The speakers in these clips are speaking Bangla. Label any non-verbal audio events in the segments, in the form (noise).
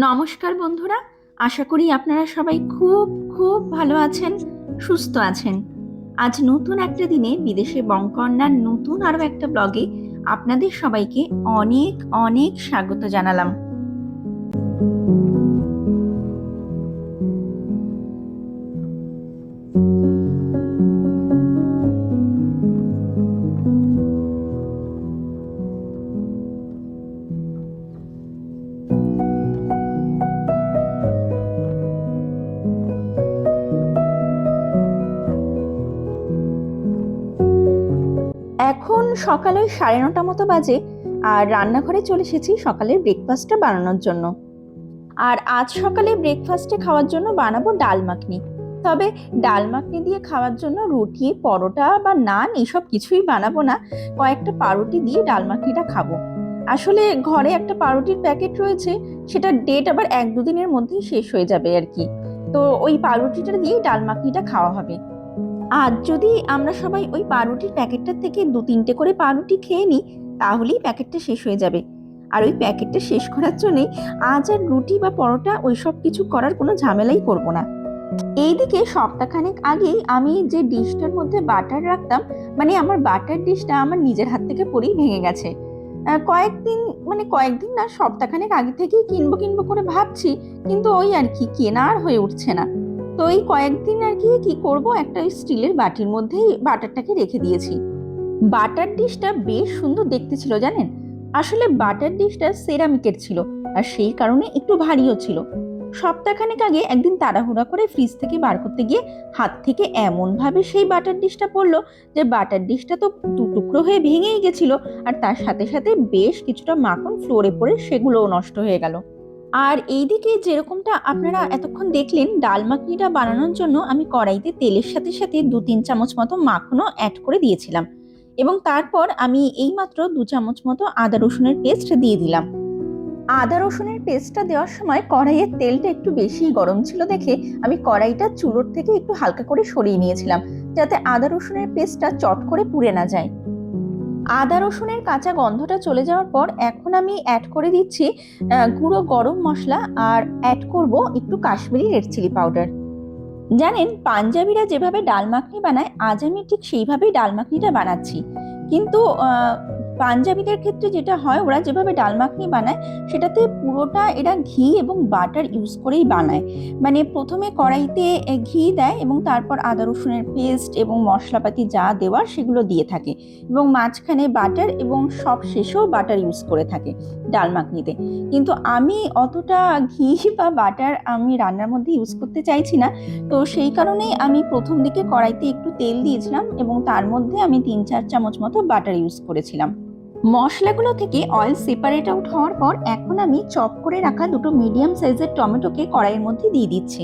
নমস্কার বন্ধুরা, আশা করি আপনারা সবাই খুব খুব ভালো আছেন, সুস্থ আছেন। আজ নতুন একটা দিনে বিদেশে বঙ্কন্যার নতুন আরও একটা ব্লগে আপনাদের সবাইকে অনেক অনেক স্বাগত জানালাম। সকালে ওই সাড়ে নটা মতো বাজে আর রান্নাঘরে চলে এসেছি সকালের ব্রেকফাস্টটা বানানোর জন্য। আর আজ সকালে ব্রেকফাস্টে খাওয়ার জন্য বানাবো ডাল মাখনি। তবে ডাল মাখনি দিয়ে খাওয়ার জন্য রুটি, পরোটা বা নান এসব কিছুই বানাবো না, কয়েকটা পাউরুটি দিয়ে ডাল মাখনিটা খাব। আসলে ঘরে একটা পাউরুটির প্যাকেট রয়েছে সেটা ডেট আবার এক দুদিনের মধ্যেই শেষ হয়ে যাবে আর কি। তো ওই পাউরুটিটা দিয়েই ডাল মাখনিটা খাওয়া হবে। আর যদি আমরা সবাই ওই পাউরুটির প্যাকেটটার থেকে দু তিনটে করে পাউরুটি খেয়ে নিই, তাহলেই প্যাকেটটা শেষ হয়ে যাবে। আর ওই প্যাকেটটা শেষ করার জন্যে আজ আর রুটি বা পরোটা ওই সব কিছু করার কোনো ঝামেলাই করব না। এইদিকে সপ্তাহখানেক আগেই আমি যে ডিশটার মধ্যে বাটার রাখতাম মানে আমার বাটার ডিশটা আমার নিজের হাত থেকে পরেই ভেঙে গেছে। কয়েকদিন মানে কয়েকদিন না, সপ্তাহখানেক আগে থেকেই কিনবো কিনবো করে ভাবছি, কিন্তু ওই আর কি কেনা আর হয়ে উঠছে না। তো এই কয়েকদিন আর কি কি করব? একটা স্টিলের বাটির মধ্যেই বাটারটাকে রেখে দিয়েছি। বাটার ডিশটা বেশ সুন্দর দেখতে ছিল জানেন? আসলে বাটার ডিশটা সেরামিকের ছিল আর সেই কারণে একটু ভারীও ছিল। সপ্তাহখানেক আগে একদিন তাড়াহুড়া করে ফ্রিজ থেকে বার করতে গিয়ে হাত থেকে এমনভাবে সেই বাটার ডিশটা পড়ল যে বাটার ডিশটা তো দু টুকরো হয়ে ভেঙেই গেছিল আর তার সাথে সাথে বেশ কিছুটা মাখন ফ্লোরে পড়ে সেগুলোও নষ্ট হয়ে গেল। আর এই এইদিকে যেরকমটা আপনারা এতক্ষণ দেখলেন ডাল মাখনিটা বানানোর জন্য আমি কড়াইতে তেলের সাথে সাথে দু তিন চামচ মতো মাখনও অ্যাড করে দিয়েছিলাম। এবং তারপর আমি এইমাত্র দু চামচ মতো আদা রসুনের পেস্ট দিয়ে দিলাম। আদা রসুনের পেস্টটা দেওয়ার সময় কড়াইয়ের তেলটা একটু বেশি গরম ছিল দেখে আমি কড়াইটা চুলোর থেকে একটু হালকা করে সরিয়ে নিয়েছিলাম যাতে আদা রসুনের পেস্টটা চট করে পুড়ে না যায়। আদা রসুনের কাঁচা গন্ধটা চলে যাওয়ার পর এখন আমি অ্যাড করে দিচ্ছি গুঁড়ো গরম মশলা আর অ্যাড করব একটু কাশ্মীরি রেড চিলি পাউডার জানেন, পাঞ্জাবিরা যেভাবে ডাল মাখনি বানায়, আজ আমি ঠিক সেইভাবেই ডাল মাখনিটা বানাচ্ছি। কিন্তু পাঞ্জাবিদের ক্ষেত্রে যেটা হয়, ওরা যেভাবে ডাল মাখনি বানায়, সেটাতে পুরোটা এরা ঘি এবং বাটার ইউজ করেই বানায়। মানে প্রথমে কড়াইতে ঘি দেয় এবং তারপর আদা রসুনের পেস্ট এবং মশলাপাতি যা দেওয়ার সেগুলো দিয়ে থাকে এবং মাঝখানে বাটার এবং সব শেষেও বাটার ইউজ করে থাকে ডাল মাখনিতে। কিন্তু আমি অতটা ঘি বা বাটার আমি রান্নার মধ্যে ইউজ করতে চাইছি না। তো সেই কারণেই আমি প্রথম দিকে কড়াইতে একটু তেল দিয়েছিলাম এবং তার মধ্যে আমি তিন চার চামচ মতো বাটার ইউজ করেছিলাম। মশলাগুলো থেকে অয়েল সেপারেট আউট হওয়ার পর এখন আমি চপ করে রাখা দুটো মিডিয়াম সাইজের টমেটোকে কড়াইয়ের মধ্যে দিয়ে দিচ্ছি।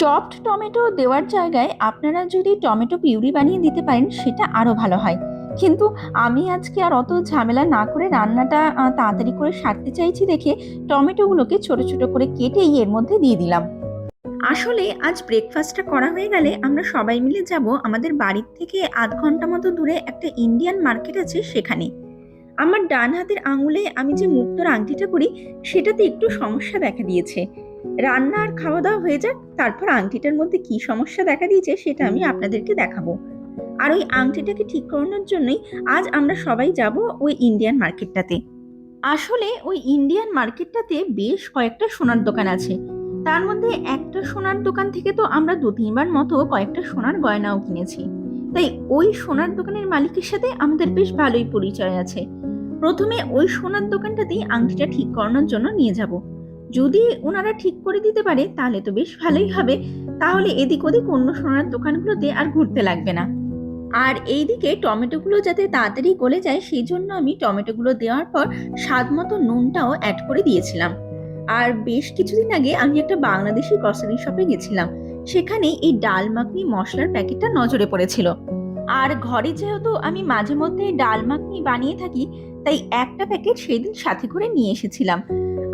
চপড টমেটো দেওয়ার জায়গায় আপনারা যদি টমেটো পিউরি বানিয়ে দিতে পারেন, সেটা আরও ভালো হয়। কিন্তু আমি আজকে আর অত ঝামেলা না করে রান্নাটা তাড়াতাড়ি করে সারতে চাইছি দেখে টমেটোগুলোকে ছোট ছোট করে কেটেই এর মধ্যে দিয়ে দিলাম। আসলে আজ ব্রেকফাস্টটা করা হয়ে গেলে আমরা সবাই মিলে যাব আমাদের বাড়ির থেকে আধ ঘণ্টা মতো দূরে একটা ইন্ডিয়ান মার্কেট আছে সেখানে। আমার ডান হাতের আঙুলে আমি যে মুক্তোর আংটিটা করি, সেটাতে একটু সমস্যা দেখা দিয়েছে। রান্না আর খাওয়া দাওয়া হয়ে যাক, তারপর আংটিটার মধ্যে কি সমস্যা দেখা দিয়েছে, সেটা আমি আপনাদেরকে দেখাবো। আর ওই আংটিটাকে ঠিক করানোর জন্যই আজ আমরা সবাই যাব ওই ইন্ডিয়ান মার্কেটটাতে। আসলে ওই ইন্ডিয়ান মার্কেটটাতে বেশ কয়েকটা সোনার দোকান আছে। তার মধ্যে একটা সোনার দোকান থেকে তো আমরা দু তিনবার মতো কয়েকটা সোনার গয়নাও কিনেছি। তাই ওই সোনার দোকানের মালিকের সাথে আমাদের বেশ ভালোই পরিচয় আছে। প্রথমে ওই সোনার দোকানটাতেই আংটিটা ঠিক করানোর জন্য নিয়ে যাব। যদি ওনারা ঠিক করে দিতে পারে, তাহলে তো বেশ ভালোই হবে। তাহলে এদিক ওদিক অন্য সোনার দোকানগুলোতে আর ঘুরতে লাগবে না। আর এইদিকে টমেটোগুলো যাতে তাড়াতাড়ি গলে যায়, সেই জন্য আমি টমেটোগুলো দেওয়ার পর স্বাদ মতো নুনটাও অ্যাড করে দিয়েছিলাম। আর বেশ কিছুদিন আগে আমি একটা বাংলাদেশি গ্রসারি শপে গেছিলাম। সেখানে এই ডাল মাখনি মশলার প্যাকেটটা নজরে পড়েছিল। আর ঘরে যেহেতু আমি মাঝে মধ্যে ডাল মাখনি বানিয়ে থাকি তাই একটা প্যাকেট সেই দিন সাথে করে নিয়ে এসেছিলাম।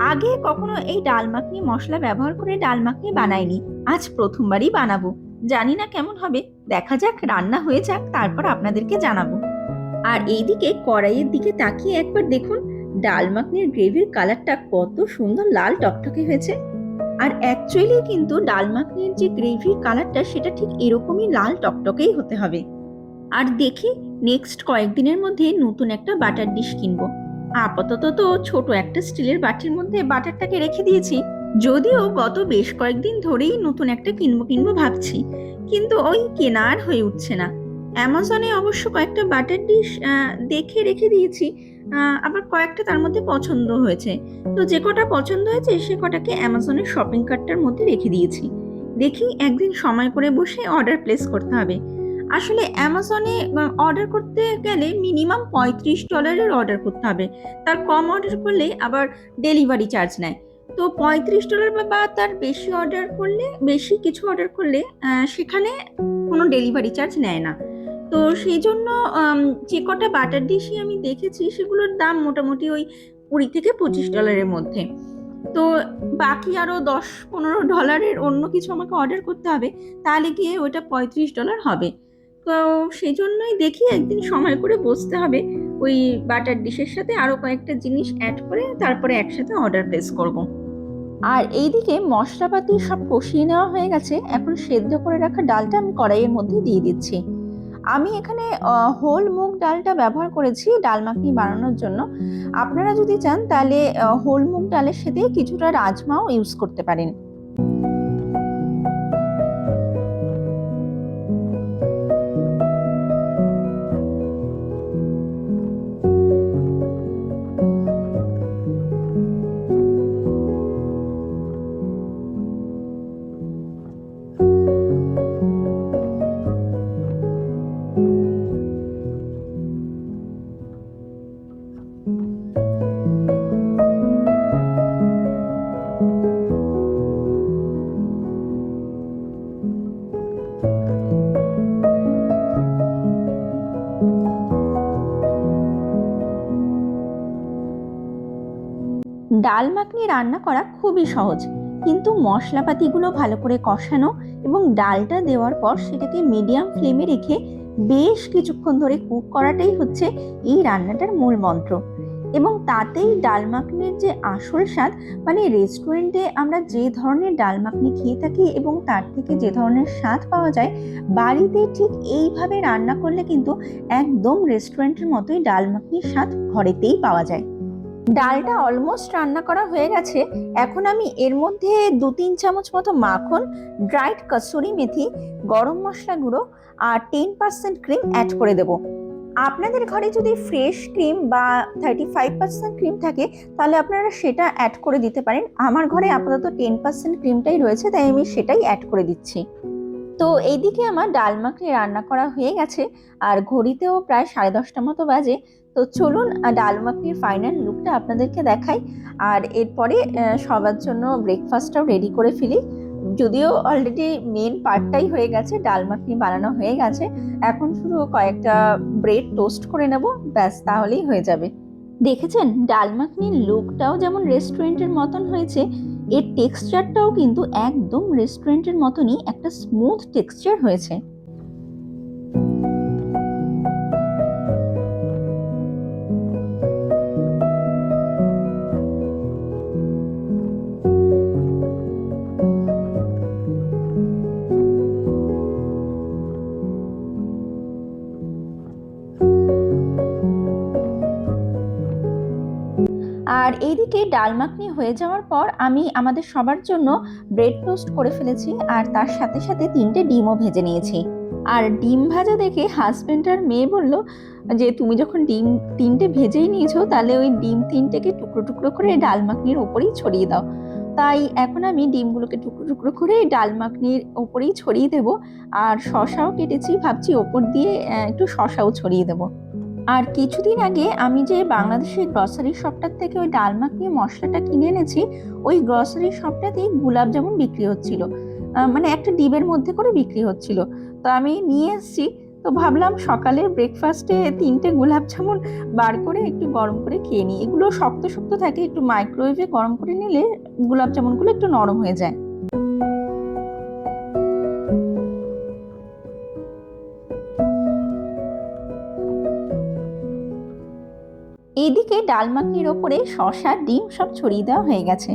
আগে কখনো এই ডাল মাখনি মশলা ব্যবহার করে ডাল মাখনি বানাইনি। আজ প্রথমবারই বানাবো। জানি না কেমন হবে। দেখা যাক, রান্না হয়ে যাক, তারপর আপনাদেরকে জানাব। আর এইদিকে কড়াইয়ের দিকে তাকিয়ে একবার দেখুন, ডাল মাখনির গ্রেভির কালারটা কত সুন্দর লাল টকটকে হয়েছে। আর অ্যাকচুয়ালি কিন্তু ডাল মাখনির যে গ্রেভির কালারটা, সেটা ঠিক এরকমই লাল টকটকেই হতে হবে। আর দেখি নেক্সট কয়েকদিনের মধ্যে নতুন একটা বাটার ডিশ কিনবো। আপাতত তো ছোট একটা স্টিলের বাটির মধ্যে বাটারটাকে রেখে দিয়েছি। যদিও গত বেশ কয়েকদিন ধরেই নতুন একটা কিনবো কিনবো ভাবছি। কিন্তু ওই কেনার হয়ে উঠছে না। অ্যামাজনে অবশ্য কয়েকটা বাটার ডিশ দেখে রেখে দিয়েছি। আবার কয়েকটা তার মধ্যে পছন্দ হয়েছে। তো যে কটা পছন্দ হয়েছে, সে কটাকে অ্যামাজনের শপিং কার্টটার মধ্যে রেখে দিয়েছি। দেখি একদিন সময় করে বসে অর্ডার প্লেস করতে হবে। আসলে অ্যামাজনে অর্ডার করতে গেলে মিনিমাম পঁয়ত্রিশ ডলারের অর্ডার করতে হবে। তার কম অর্ডার করলে আবার ডেলিভারি চার্জ নেয়। তো পঁয়ত্রিশ ডলার বা তার বেশি অর্ডার করলে, বেশি কিছু অর্ডার করলে সেখানে কোনো ডেলিভারি চার্জ নেয় না। তো সেই জন্য যে কটা বাটার ডিশই আমি দেখেছি, সেগুলোর দাম মোটামুটি ওই কুড়ি থেকে পঁচিশ ডলারের মধ্যে। তো বাকি আরও দশ পনেরো ডলারের অন্য কিছু আমাকে অর্ডার করতে হবে, তাহলে গিয়ে ওটা পঁয়ত্রিশ ডলার হবে। তো সেই জন্যই দেখি একদিন সময় করে বসতে হবে। ওই বাটার ডিশের সাথে আরও কয়েকটা জিনিস অ্যাড করে তারপরে একসাথে অর্ডার প্লেস করব। আর এইদিকে মশলাপাতি সব কষিয়ে নেওয়া হয়ে গেছে। এখন সেদ্ধ করে রাখা ডালটা আমি কড়াইয়ের মধ্যে দিয়ে দিচ্ছি। আমি এখানে হোল মুগ ডালটা ব্যবহার করেছি ডাল মাখনি বানানোর জন্য। আপনারা যদি চান তাহলে হোল মুগ ডালের সাথে কিছুটা রাজমাও ইউজ করতে পারেন। ডাল মাখনি রান্না করা খুবই সহজ। কিন্তু মশলাপাতিগুলো ভালো করে কষানো এবং ডালটা দেওয়ার পর সেটাকে মিডিয়াম ফ্লেমে রেখে বেশ কিছুক্ষণ ধরে কুক করাটাই হচ্ছে এই রান্নাটার মূল মন্ত্র। এবং তাতেই ডাল মাখনির যে আসল স্বাদ মানে রেস্টুরেন্টে আমরা যে ধরনের ডাল মাখনি খেয়ে থাকি এবং তার থেকে যে ধরনের স্বাদ পাওয়া যায়, বাড়িতে ঠিক এইভাবে রান্না করলে কিন্তু একদম রেস্টুরেন্টের মতোই ডাল মাখনির স্বাদ ঘরেতেই পাওয়া যায়। ডালটা অলমোস্ট রান্না করা হয়ে গেছে। এখন আমি এর মধ্যে দু তিন চামচ মতো মাখন ড্রাইড কসুরি মেথি, গরম মশলা গুঁড়ো আর টেন পার্সেন্ট ক্রিম অ্যাড করে দেব। আপনাদের ঘরে যদি ফ্রেশ ক্রিম বা থার্টি ফাইভ পার্সেন্ট ক্রিম থাকে, তাহলে আপনারা সেটা অ্যাড করে দিতে পারেন। আমার ঘরে আপাতত টেন পার্সেন্ট ক্রিমটাই রয়েছে, তাই আমি সেটাই অ্যাড করে দিচ্ছি। তো এইদিকে আমার ডাল মাখনি রান্না করা হয়ে গেছে, আর ঘড়িতেও প্রায় সাড়ে দশটা মতো বাজে। তো চলুন ডাল ফাইনাল লুকটা আপনাদেরকে দেখাই। আর এরপরে সবার জন্য ব্রেকফাস্টটাও রেডি করে ফেলি। যদিও অলরেডি মেন পার্টটাই হয়ে গেছে, ডাল মাখনি বানানো হয়ে গেছে। এখন শুধু কয়েকটা ব্রেড টোস্ট করে নেব, ব্যাস, তাহলেই হয়ে যাবে। দেখেছেন? ডাল মাখনির লুকটাও যেমন রেস্টুরেন্টের মতন হয়েছে, এর টেক্সচারটাও কিন্তু একদম রেস্টুরেন্টের মতনই একটা স্মুথ টেক্সচার হয়েছে। এইদিকে ডাল মাখনি হয়ে যাওয়ার পর আমি আমাদের সবার জন্য ব্রেড টোস্ট করে ফেলেছি আর তার সাথে সাথে তিনটে ডিমও ভেজে নিয়েছি। আর ডিম ভাজা দেখে হাজবেন্ড আর মেয়ে বলল যে, তুমি যখন ডিম তিনটে ভেজেই নিয়েছো, তাহলে ওই ডিম তিনটেকে টুকরো টুকরো করে ডাল মাখনির ওপরেই ছড়িয়ে দাও। তাই এখন আমি ডিমগুলোকে টুকরো টুকরো করে ডাল মাখনির ওপরেই ছড়িয়ে দেব। আর শশাও কেটেছি, ভাবছি ওপর দিয়ে একটু শশাও ছড়িয়ে দেবো। আর কিছুদিন আগে আমি যে বাংলাদেশের গ্রসারি শপটার থেকে ওই ডাল মাখনি মশলাটা কিনে এনেছি, ওই গ্রসারি শপটাতেই গোলাপ জামুন বিক্রি হচ্ছিল। মানে একটা ডিবের মধ্যে করে বিক্রি হচ্ছিল। তো আমি নিয়ে এসেছি। তো ভাবলাম সকালে ব্রেকফাস্টে তিনটে গোলাপ জামুন বার করে একটু গরম করে খেয়ে নিই। এগুলো শক্ত শক্ত থাকে, একটু মাইক্রোওয়েভে গরম করে নিলে গোলাপ জামুনগুলো একটু নরম হয়ে যায়। এইদিকে ডাল ওপরে শসা ডিম সব ছড়িয়ে দেওয়া হয়ে গেছে।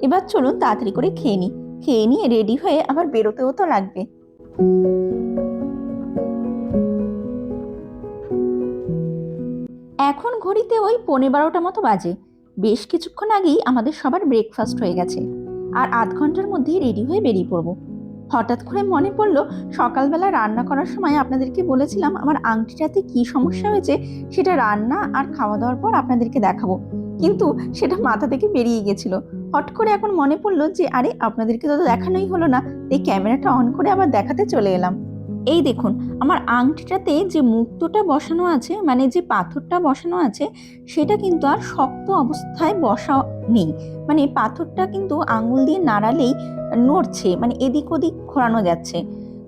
এবার চলুন তাড়াতাড়ি করে খেয়ে নিই। খেয়ে নিয়ে রেডি হয়ে আবার বেরোতেও তো লাগবে। এখন ঘড়িতে ওই পনেরো বারোটা মতো বাজে। বেশ কিছুক্ষণ আগেই আমাদের সবার ব্রেকফাস্ট হয়ে গেছে। আর আধ ঘণ্টার মধ্যেই রেডি হয়ে বেরিয়ে পড়ব। হঠাৎ করে মনে পড়ল, সকালবেলা রান্না করার সময় আপনাদেরকে বলেছিলাম আমার আংটিটাতে কি সমস্যা হয়েছে, সেটা রান্না আর খাওয়া দাওয়ার পর আপনাদেরকে দেখাবো। কিন্তু সেটা মাথা থেকে বেরিয়ে গেছিল। হট করে এখন মনে পড়ল যে, আরে, আপনাদেরকে তো দেখানোই হলো না। এই ক্যামেরাটা অন করে আবার দেখাতে চলে এলাম। এই দেখুন, আমার আংটিটাতে যে মুক্তটা বসানো আছে মানে যে পাথরটা বসানো আছে, সেটা কিন্তু আর শক্ত অবস্থায় বসা নেই। মানে পাথরটা কিন্তু আঙুল দিয়ে নাড়ালেই নড়ছে মানে এদিক ওদিক ঘোরানো যাচ্ছে।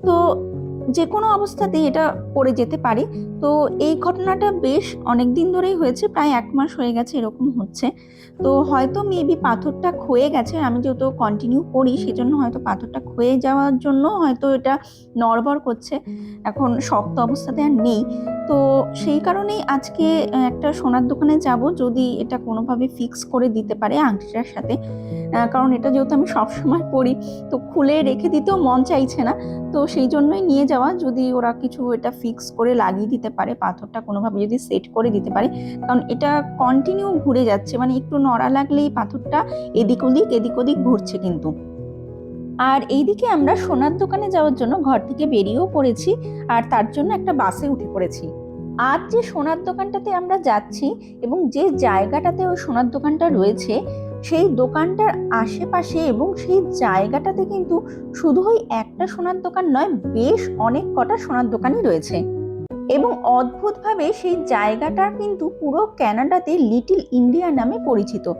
তো যে কোনো অবস্থাতেই এটা পড়ে যেতে পারে। তো এই ঘটনাটা বেশ অনেক দিন ধরেই হয়েছে, প্রায় এক মাস হয়ে গেছে এরকম হচ্ছে। তো হয়তো মেবি পাথরটা ক্ষয়ে গেছে, আমি যেহেতু কন্টিনিউ করি সেজন্য হয়তো পাথরটা ক্ষয়ে যাওয়ার জন্য হয়তো এটা নড়বড় করছে। এখন শক্ত অবস্থাতে আর নেই। তো সেই কারণেই আজকে একটা সোনার দোকানে যাব যদি এটা কোনোভাবে ফিক্স করে দিতে পারে আংটিটার সাথে। কারণ এটা যেহেতু আমি সবসময় পরি, তো খুলে রেখে দিতেও মন চাইছে না। তো সেই জন্যই নিয়ে যাওয়া যদি ওরা কিছু এটা ফিক্স করে লাগিয়ে দিতে পারে, পাথরটা কোনোভাবে যদি সেট করে দিতে পারে, কারণ এটা কন্টিনিউ ঘুরে যাচ্ছে মানে একটু নড়া লাগলেই পাথরটা এদিক ওদিক এদিক ওদিক ঘুরছে কিন্তু। আর এইদিকে আমরা সোনার দোকানে যাওয়ার জন্য ঘর থেকে বেরিয়েও পড়েছি, আর তার জন্য একটা বাসে উঠে পড়েছি। আজ যে সোনার দোকানটাতে আমরা যাচ্ছি, এবং যে জায়গাটাতে ওই সোনার দোকানটা রয়েছে সেই দোকানটার আশেপাশে এবং সেই জায়গাটাতে কিন্তু শুধু ওই একটা সোনার দোকান নয়, বেশ অনেক কটা সোনার দোকানই রয়েছে। এবং অদ্ভুতভাবে সেই জায়গাটা কিন্তু পুরো ক্যানাডাতে লিটল ইন্ডিয়া নামে পরিচিত।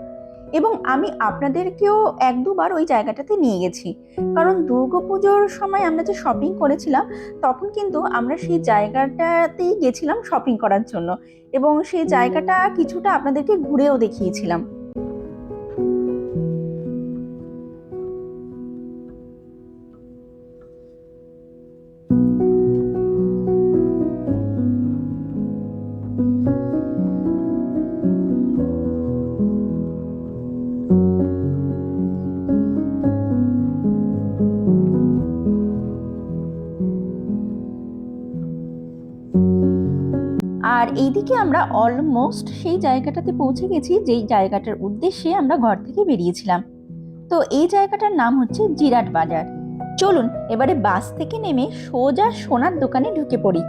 এবং আমি আপনাদেরকেও এক দুবার ওই জায়গাটাতে নিয়ে গেছি। কারণ দুর্গাপুজোর সময় আমরা যে শপিং করেছিলাম, তখন কিন্তু আমরা সেই জায়গাটাতেই গেছিলাম শপিং করার জন্য। এবং সেই জায়গাটা কিছুটা আপনাদেরকে ঘুরেও দেখিয়েছিলাম। এইদিকে আমরা অলমোস্ট সেই জায়গাটাতে পৌঁছে গেছি যেই জায়গাটার উদ্দেশ্যে আমরা ঘর থেকে বেরিয়েছিলাম। তো এই জায়গাটার নাম হচ্ছে জিরাট বাজার। চলুন, এবারে বাস থেকে নেমে সোজা সোনার দোকানে ঢুকে পড়ি।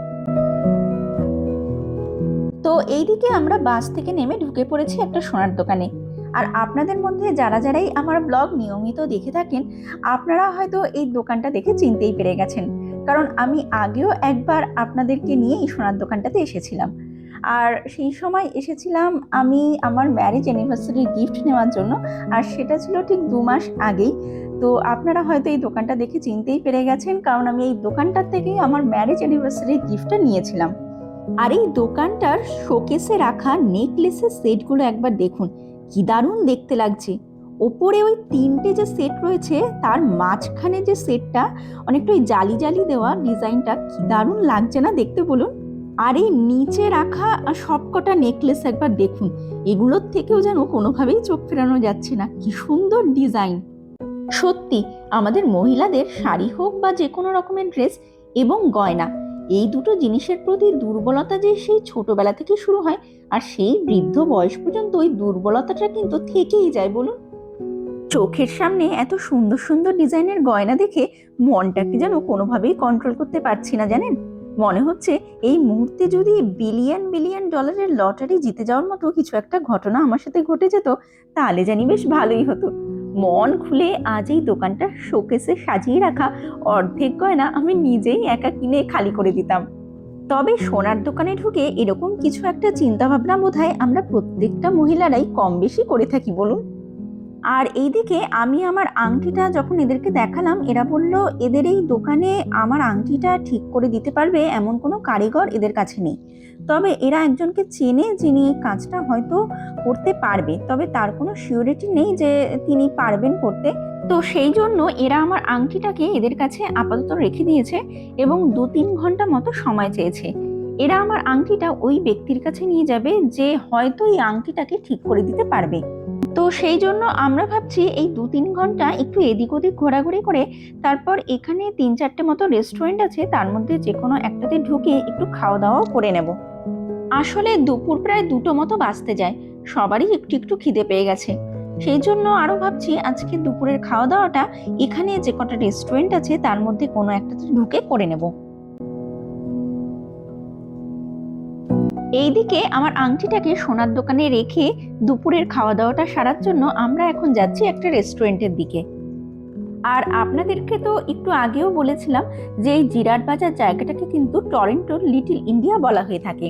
তো এইদিকে আমরা বাস থেকে নেমে ঢুকে পড়েছি একটা সোনার দোকানে। আর আপনাদের মধ্যে যারা যারাই আমার ব্লগ নিয়মিত দেখে থাকেন, আপনারা হয়তো এই দোকানটা দেখে চিনতেই পেরে গেছেন। কারণ আমি আগেও একবার আপনাদেরকে নিয়ে এই সোনার দোকানটাতে এসেছিলাম। আর সেই সময় এসেছিলাম আমি আমার ম্যারেজ অ্যানিভার্সারির গিফট নেওয়ার জন্য, আর সেটা ছিল ঠিক দু মাস আগেই। তো আপনারা হয়তো এই দোকানটা দেখে চিনতেই পেরে গেছেন, কারণ আমি এই দোকানটার থেকেই আমার ম্যারেজ অ্যানিভার্সারির গিফটটা নিয়েছিলাম। আর এই দোকানটার শোকেসে রাখা নেকলেসের সেটগুলো একবার দেখুন, কি দারুণ দেখতে লাগছে। ওপরে ওই তিনটে যে সেট রয়েছে, তার মাঝখানে যে সেটটা অনেকটা ওই জালি জালি দেওয়া ডিজাইনটা কি দারুণ লাগছে না দেখতে বলুন? আর এই নিচে রাখা সবকটা নেকলেস একবার দেখুন। এগুলোর থেকেও যেন কোনোভাবেই চোখ ফেরানো যাচ্ছে না। কি সুন্দর ডিজাইন সত্যি, আমাদের মহিলাদের শাড়ি হোক বা যে কোনো রকমের ড্রেস এবং গয়না, এই দুটো জিনিসের প্রতি দুর্বলতা যে সেই ছোটবেলা থেকে শুরু হয়, আর সেই বৃদ্ধ বয়স পর্যন্ত ওই দুর্বলতাটা কিন্তু থেকেই যায়, বলুন। চোখের সামনে এত সুন্দর সুন্দর ডিজাইনের গয়না দেখে মনটাকে যেন কোনোভাবেই কন্ট্রোল করতে পারছি না, জানেন? মনে হচ্ছে এই মুহূর্তে যদি বিলিয়ন বিলিয়ন ডলারের লটারি জিতে যাওয়ার মতো কিছু একটা ঘটনা আমার সাথে ঘটে যেত, তাহলে জানি বেশ ভালোই হতো। মন খুলে আজ এই দোকানটা শোকেসে সাজিয়ে রাখা অর্ধেক গয়না আমি নিজেই একা কিনে খালি করে দিতাম। তবে সোনার দোকানে ঢুকে এরকম কিছু একটা চিন্তা ভাবনা বোধহয় আমরা প্রত্যেকটা মহিলারাই কম বেশি করে থাকি, বলুন। আর এইদিকে আমি আমার আংটিটা যখন এদেরকে দেখালাম, এরা বলল, এদের এই দোকানে আমার আংটিটা ঠিক করে দিতে পারবে, এমন কোনো কারিগর এদের কাছে নেই। তবে এরা একজনকে চেনে, যিনি এই কাজটা হয়তো করতে পারবে, তবে তার কোনো সিওরিটি নেই যে তিনি পারবেন করতে। তো সেই জন্য এরা আমার আংটিটাকে এদের কাছে আপাতত রেখে দিয়েছে এবং দু তিন ঘণ্টা মতো সময় চেয়েছে। এরা আমার আংটিটা ওই ব্যক্তির কাছে নিয়ে যাবে, যে হয়তো এই আংটিটাকে ঠিক করে দিতে পারবে। তো সেই জন্য আমরা ভাবছি এই দু তিন ঘণ্টা একটু এদিক ওদিক ঘোরাঘুরি করে তারপর এখানে তিন চারটে মতো রেস্টুরেন্ট আছে, তার মধ্যে যে কোনো একটাতে ঢুকে একটু খাওয়া দাওয়াও করে নেব। আসলে দুপুর প্রায় দুটো মতো বাজতে যায়, সবারই একটু একটু খিদে পেয়ে গেছে। সেই জন্য আরও ভাবছি আজকে দুপুরের খাওয়া দাওয়াটা এখানে যে কটা রেস্টুরেন্ট আছে, তার মধ্যে কোনো একটাতে ঢুকে করে নেব। এইদিকে আমার আংটিটাকে সোনার দোকানে রেখে দুপুরের খাওয়া দাওয়াটা সারার জন্য আমরা এখন যাচ্ছি একটা রেস্টুরেন্টের দিকে। আর আপনাদেরকে তো একটু আগেও বলেছিলাম যে এই জিরাট বাজার জায়গাটাকে কিন্তু টরেন্টোর লিটল ইন্ডিয়া বলা হয়ে থাকে।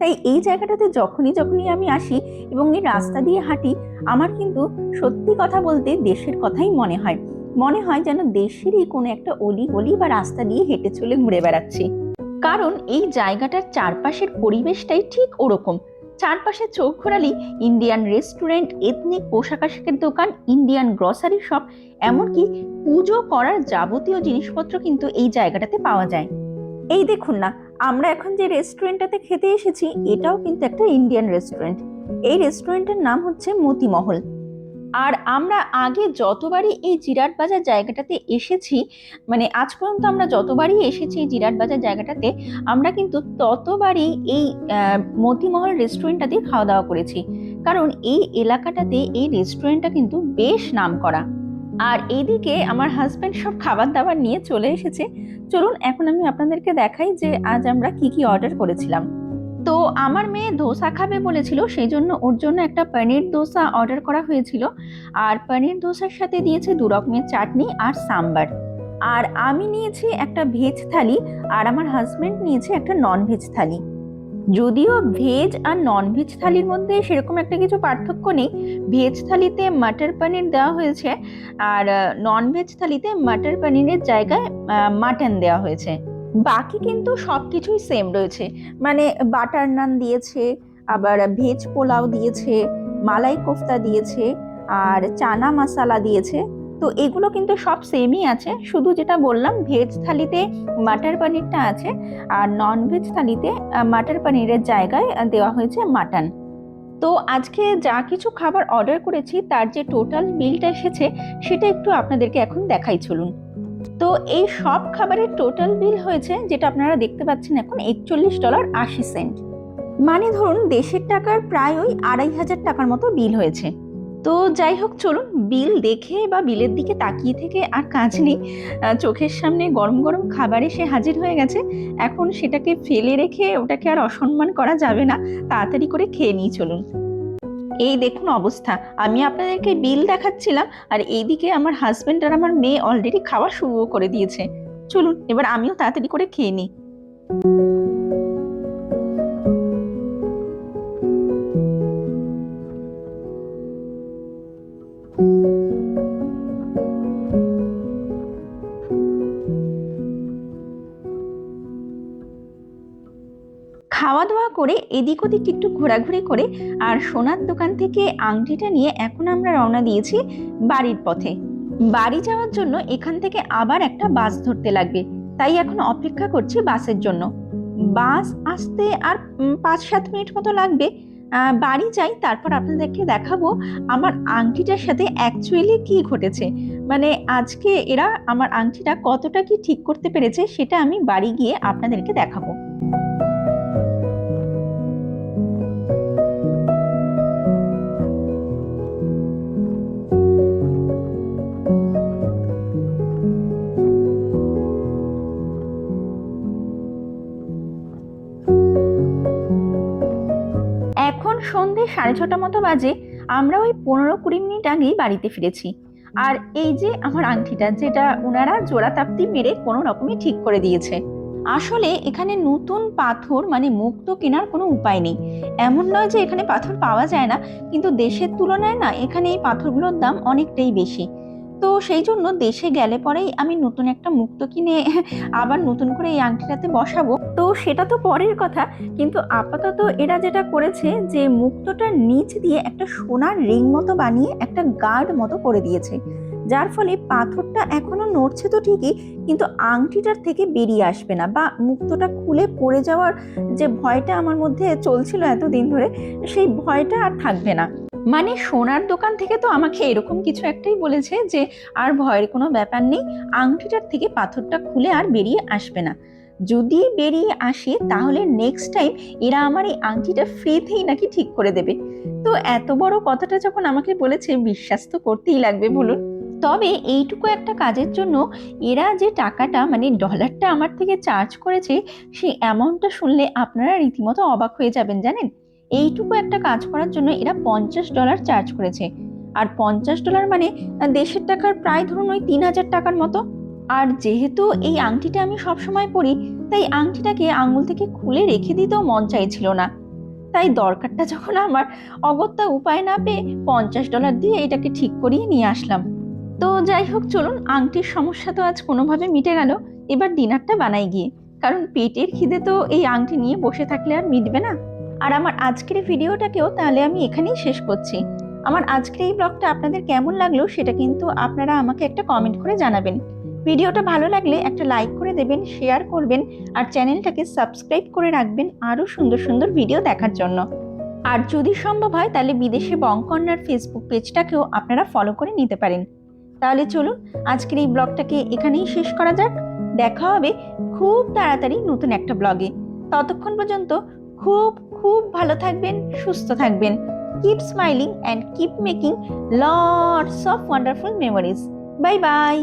তাই এই জায়গাটাতে যখনই যখনই আমি আসি এবং এই রাস্তা দিয়ে হাঁটি, আমার কিন্তু সত্যি কথা বলতে দেশের কথাই মনে হয়। মনে হয় যেন দেশেরই কোনো একটা অলি গলি বা রাস্তা দিয়ে হেঁটে চলে ঘুরে বেড়াচ্ছি। কারণ এই জায়গাটার চারপাশের পরিবেশটাই ঠিক ওরকম। চারপাশে চোখ ঘোরালি ইন্ডিয়ান রেস্টুরেন্ট এথনিক পোশাক আশাকের দোকান ইন্ডিয়ান গ্রসারি শপ এমনকি পুজো করার যাবতীয় জিনিসপত্র কিন্তু এই জায়গাটাতে পাওয়া যায়। এই দেখুন না, আমরা এখন যে রেস্টুরেন্টটাতে খেতে এসেছি, এটাও কিন্তু একটা ইন্ডিয়ান রেস্টুরেন্ট এই রেস্টুরেন্টের নাম হচ্ছে মতিমহল। আর আমরা আগে যতবারই এই জিরাট বাজার জায়গাটাতে এসেছি মানে আজ পর্যন্ত আমরা যতবারই এসেছি এই জিরাট বাজার জায়গাটাতে, আমরা কিন্তু ততবারই এই মতিমহল রেস্টুরেন্টটাতে খাওয়া দাওয়া করেছি। কারণ এই এলাকাটাতে এই রেস্টুরেন্টটা কিন্তু বেশ নাম করা আর এইদিকে আমার হাজব্যান্ড সব খাবার দাবার নিয়ে চলে এসেছে। চলুন এখন আমি আপনাদেরকে দেখাই যে আজ আমরা কি কি অর্ডার করেছিলাম। তো আমার মেয়ে ধোসা খাবে বলেছিল সেই জন্য ওর জন্য একটা পনির দোসা অর্ডার করা হয়েছিল। আর পনির দোসার সাথে দিয়েছে দু রকমের চাটনি আর সাম্বার। আর আমি নিয়েছি একটা ভেজ থালি আর আমার হাজব্যান্ড নিয়েছে একটা নন ভেজ থালি। যদিও ভেজ আর নন ভেজ থালির মধ্যে সেরকম একটা কিছু পার্থক্য নেই। ভেজ থালিতে মাটার পনির দেওয়া হয়েছে আর নন ভেজ থালিতে মাটার পনিরের জায়গায় মাটন দেওয়া হয়েছে। বাকি কিন্তু সব কিছুই সেম রয়েছে। মানে বাটার নান দিয়েছে, আবার ভেজ পোলাও দিয়েছে, মালাই কোফতা দিয়েছে, আর চানা মশালা দিয়েছে। তো এগুলো কিন্তু সব সেমই আছে। শুধু যেটা বললাম ভেজ থালিতে মাটার পানিরটা আছে, আর নন ভেজ থালিতে মাটার পানিরের জায়গায় দেওয়া হয়েছে মাটন তো আজকে যা কিছু খাবার অর্ডার করেছি, তার যে টোটাল বিলটা এসেছে, সেটা একটু আপনাদেরকে এখন দেখাই চলুন। তো এই সব খাবারের টোটাল বিল হয়েছে, যেটা আপনারা দেখতে পাচ্ছেন এখন, একচল্লিশ ডলার আশি সেন্ট মানে ধরুন, দেশের টাকার প্রায় ওই আড়াই হাজার টাকার মতো বিল হয়েছে। তো যাই হোক, চলুন বিল দেখে বা বিলের দিকে তাকিয়ে থেকে আর কাজ নেই। চোখের সামনে গরম গরম খাবারে সে হাজির হয়ে গেছে। এখন সেটাকে ফেলে রেখে ওটাকে আর অসম্মান করা যাবে না। তাড়াতাড়ি করে খেয়ে নিই, চলুন। এই দেখুন অবস্থা। আমি আপনাদেরকে বিল দেখাচ্ছিলাম, আর এইদিকে আমার হাজব্যান্ড আর আমার মেয়ে অলরেডি খাওয়া শুরুও করে দিয়েছে। চলুন, এবার আমিও তাড়াতাড়ি করে খেয়ে নিই। খাওয়া দাওয়া করে এদিক ওদিক একটু ঘোরাঘুরি করে আর সোনার দোকান থেকে আংটিটা নিয়ে এখন আমরা রওনা দিয়েছি বাড়ির পথে। বাড়ি যাওয়ার জন্য এখান থেকে আবার একটা বাস ধরতে লাগবে। তাই এখন অপেক্ষা করছি বাসের জন্য। বাস আসতে আর পাঁচ সাত মিনিট মতো লাগবে। বাড়ি যাই, তারপর আপনাদেরকে দেখাবো আমার আংটিটার সাথে অ্যাকচুয়ালি কি ঘটেছে। মানে আজকে এরা আমার আংটিটা কতটা কি ঠিক করতে পেরেছে সেটা আমি বাড়ি গিয়ে আপনাদেরকে দেখাবো। সাড়ে ছটা মতো বাজে, আমরা ওই পনেরো কুড়ি মিনিট আগেই বাড়িতে ফিরেছি। আর এই যে আমার আংটিটা, যেটা ওনারা জোড়া তাপ্তি মেরে কোনো রকমই ঠিক করে দিয়েছে। আসলে এখানে নতুন পাথর মানে মুক্ত কেনার কোনো উপায় নেই। এমন নয় যে এখানে পাথর পাওয়া যায় না, কিন্তু দেশের তুলনায় না, এখানে এই পাথরগুলোর দাম অনেকটাই বেশি। তো সেই জন্য দেশে গেলে পরেই আমি নতুন একটা মুক্ত কিনে (laughs) আবার নতুন করে এই আংটিটাতে বসাবো। তো সেটা তো পরের কথা, কিন্তু আপাতত এরা যেটা করেছে যে মুক্তটার নিচ দিয়ে একটা সোনার রিং মতো বানিয়ে একটা গার্ড মতো করে দিয়েছে। যার ফলে পাথরটা এখনও নড়ছে তো ঠিকই, কিন্তু আংটিটার থেকে বেরিয়ে আসবে না বা মুক্তটা খুলে পড়ে যাওয়ার যে ভয়টা আমার মধ্যে চলছিল এতদিন ধরে, সেই ভয়টা আর থাকবে না। মানে সোনার দোকান থেকে তো আমাকে এরকম কিছু একটাই বলেছে যে আর ভয়ের কোনো ব্যাপার নেই, আংটিটার থেকে পাথরটা খুলে আর বেরিয়ে আসবে না। যদি বেরিয়ে আসে, তাহলে নেক্সট টাইম এরা আমার এই আংটিটা ফ্রিতেই নাকি ঠিক করে দেবে। তো এত বড় কথাটা যখন আমাকে বলেছে, বিশ্বাস তো করতেই লাগবে বলুন। তবে এইটুকু একটা কাজের জন্য এরা যে টাকাটা মানে ডলারটা আমার থেকে চার্জ করেছে, সেই অ্যামাউন্টটা শুনলে আপনারা রীতিমতো অবাক হয়ে যাবেন, জানেন? এইটুকু একটা কাজ করার জন্য এরা পঞ্চাশ ডলার চার্জ করেছে। আর পঞ্চাশ ডলার মানে দেশের টাকার প্রায় ধরুন ওই তিন হাজার টাকার মতো। আর যেহেতু এই আংটিটা আমি সবসময় পরি, তাই আংটিটাকে আঙুল থেকে খুলে রেখে দিতেও মন চাইছিল না। তাই দরকারটা যখন আমার অগত্যা উপায় না পেয়ে পঞ্চাশ ডলার দিয়ে এটাকে ঠিক করিয়ে নিয়ে আসলাম। তো যাই হোক, চলুন, আংটির সমস্যা তো আজ কোনোভাবে মিটে গেল। এবার ডিনারটা বানাই গিয়ে। কারণ পেটের খিদে তো এই আংটি নিয়ে বসে থাকলে আর মিটবে না। আর আমার আজকের ভিডিওটাকেও তাহলে আমি এখানেই শেষ করছি। আমার আজকের এই ব্লগটা আপনাদের কেমন লাগল সেটা কিন্তু আপনারা আমাকে একটা কমেন্ট করে জানাবেন। ভিডিওটা ভালো লাগলে একটা লাইক করে দেবেন শেয়ার করবেন আর চ্যানেলটাকে সাবস্ক্রাইব করে রাখবেন আরও সুন্দর সুন্দর ভিডিও দেখার জন্য। আর যদি সম্ভব হয় তাহলে বিদেশে বংকন্যার ফেসবুক পেজটাকেও আপনারা ফলো করে নিতে পারেন। তাহলে চলুন আজকের এই ব্লগটাকে এখানেই শেষ করা যাক। দেখা হবে খুব তাড়াতাড়ি নতুন একটা ব্লগে। ততক্ষণ পর্যন্ত খুব খুব ভালো থাকবেন, সুস্থ থাকবেন। Keep smiling and keep making lots of wonderful memories bye bye